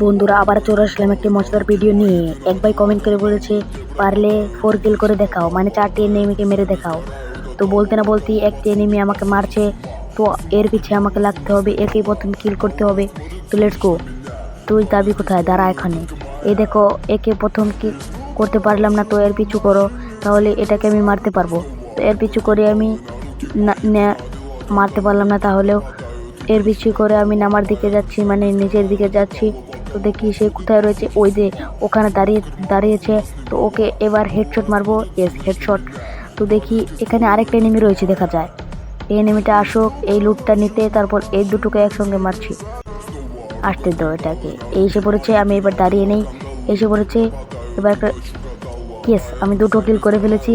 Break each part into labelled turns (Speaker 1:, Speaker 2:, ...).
Speaker 1: বন্ধুরা আবার চলে আসলাম একটি মজাদার ভিডিও নিয়ে। এক ভাই কমেন্ট করে বলেছে, পারলে ফোর কিল করে দেখাও মানে চারটি এনিমিকে মেরে দেখাও। তো বলতে না বলতেই একটি এনিমি আমাকে মারছে, তো এর পিছে আমাকে লাগতে হবে, একেই প্রথম কিল করতে হবে। তো লেটস গো তুই দাবি কোথায়? দাঁড়া এখানে। এই দেখো, একে প্রথম কি করতে পারলাম না, তো এর পিছু করো, তাহলে এটাকে আমি মারতে পারব। তো এর পিছু করে আমি না- মারতে পারলাম না, তাহলেও এর পিছু করে আমি নামার দিকে যাচ্ছি মানে নিচের দিকে যাচ্ছি। তো দেখি সে কোথায় রয়েছে। ওই যে ওখানে দাঁড়িয়ে, দাঁড়িয়েছে। তো ওকে এবার হেডশট মারবো। এস হেডশট তো দেখি এখানে আরেকটা এনিমি রয়েছে দেখা যায়। এই এনিমিটা আসুক, এই লুটটা নিতে, তারপর এই দুটোকে একসঙ্গে মারছি। আসতে দাও এটাকে। এই এসে পড়েছে, আমি এবার দাঁড়িয়ে নেই। এসে পড়েছে, এবার একটা কেস আমি দুটো কিল করে ফেলেছি।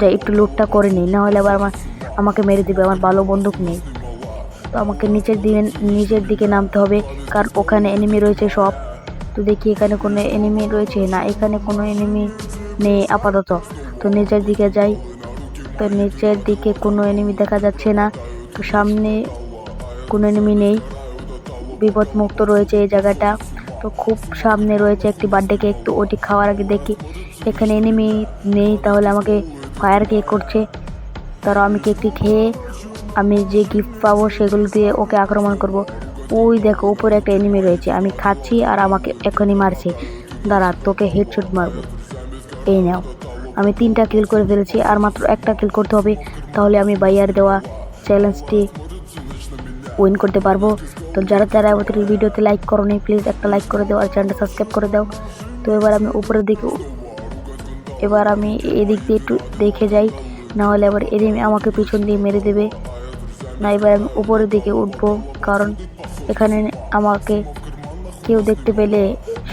Speaker 1: যা একটু লুটটা করে নিই না হলে আবার আমার আমাকে মেরে দিবে, আমার ভালো বন্দুক নেই। তো আমাকে নিচের দিকে নিচের দিকে নামতে হবে, কারণ ওখানে এনিমি রয়েছে সব। তো দেখি এখানে কোনো এনিমি রয়েছে না, এখানে কোনো এনিমি নেই আপাতত। তো নিচের দিকে যাই। তো নিচের দিকে কোনো এনিমি দেখা যাচ্ছে না। তো সামনে কোনো এনিমি নেই। বিপদমুক্ত রয়েছে এই জায়গাটা। তো খুব সামনে রয়েছে একটি বার্থডে কেক তো ওটি খাওয়ার আগে দেখি এখানে এনিমি নেই, তাহলে আমাকে ফায়ার কেক করছে। তারা আমি কেকটি খেয়ে আমি যে গিফট পাবো সেগুলো দিয়ে ওকে আক্রমণ করব। ওই দেখো, উপরে একটা এনিমি রয়েছে। আমি খাচ্ছি আর আমাকে এখনই মারছে। দাঁড়া, তোকে হেডশট মারবো। এই নাও। আমি তিনটা কিল করে ফেলেছি আর মাত্র একটা কিল করতে হবে। তাহলে আমি বাইয়ার দেওয়া চ্যালেঞ্জটি উইন করতে পারব। তো যারা যারা আমাদের ভিডিওতে লাইক করো নি প্লিজ একটা লাইক করে দাও আর চ্যানেলটা সাবস্ক্রাইব করে দাও। তো এবার আমি উপরের দিকে এবার আমি এদিক দিয়ে একটু দেখে যাই। না হলে আবার এদিকে আমাকে পিছন দিয়ে মেরে দেবে। না, এবার আমি উপরের দিকে উঠবো। কারণ এখানে আমাকে কেউ দেখতে পেলে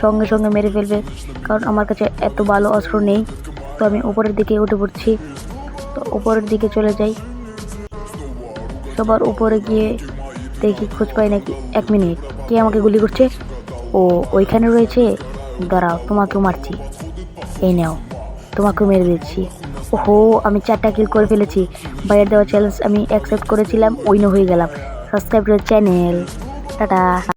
Speaker 1: সঙ্গে সঙ্গে মেরে ফেলবে, কারণ আমার কাছে এত ভালো অস্ত্র নেই। তো আমি উপরের দিকে উঠে পড়ছি। তো উপরের দিকে চলে যাই। সবার উপরে গিয়ে দেখি খোঁজ পাই নাকি। এক মিনিট, কে আমাকে গুলি করছে? ও, ওইখানে রয়েছে? দাঁড়াও, তোমাকেও মারছি। এই নাও, তোমাকেও মেরে দিচ্ছি। ওহো, আমি চারটা কিল করে ফেলেছি। বাইরের দেওয়া চ্যালেঞ্জ আমি অ্যাকসেপ্ট করেছিলাম উইনও হয়ে গেলাম। Subscribe channel 哒哒。